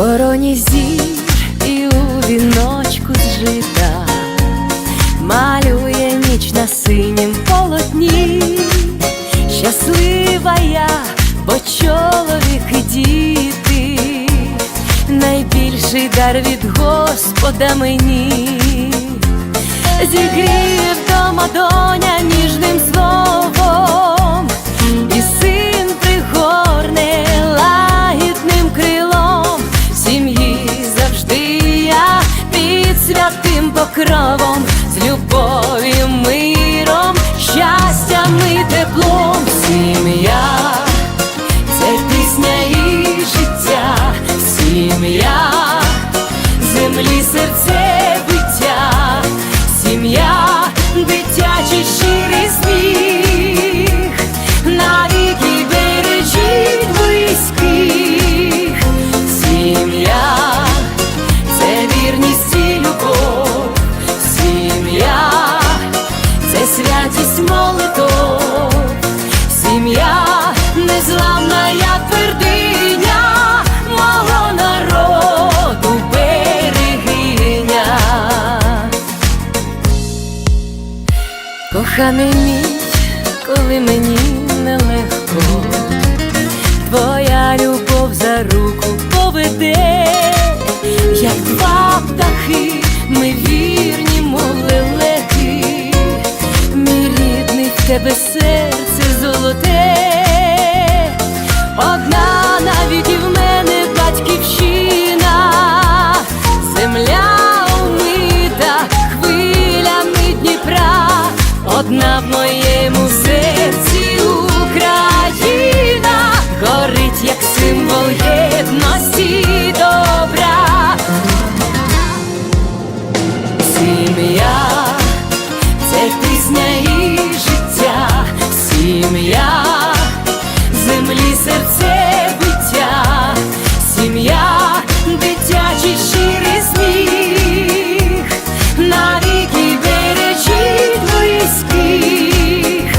короні зір і у віночку зжита, малює ніч на синім полотні, щаслива я, бо чоловік і діти, найбільший дар від Господа мені, зігріє вдома доня ніжним словом, сім'я, це вірність і любов, сім'я, це святість молитов, сім'я, незламна я твердиня мого народу берегиня. Коханий мій, коли мені нелегко, віки, ми вірні, мов лелеки, мій рідний в тебе серце золоте, одна навіть і в мене батьківщина, земля умита хвилями Дніпра, одна в моєму серці. Сім'я, це пісня.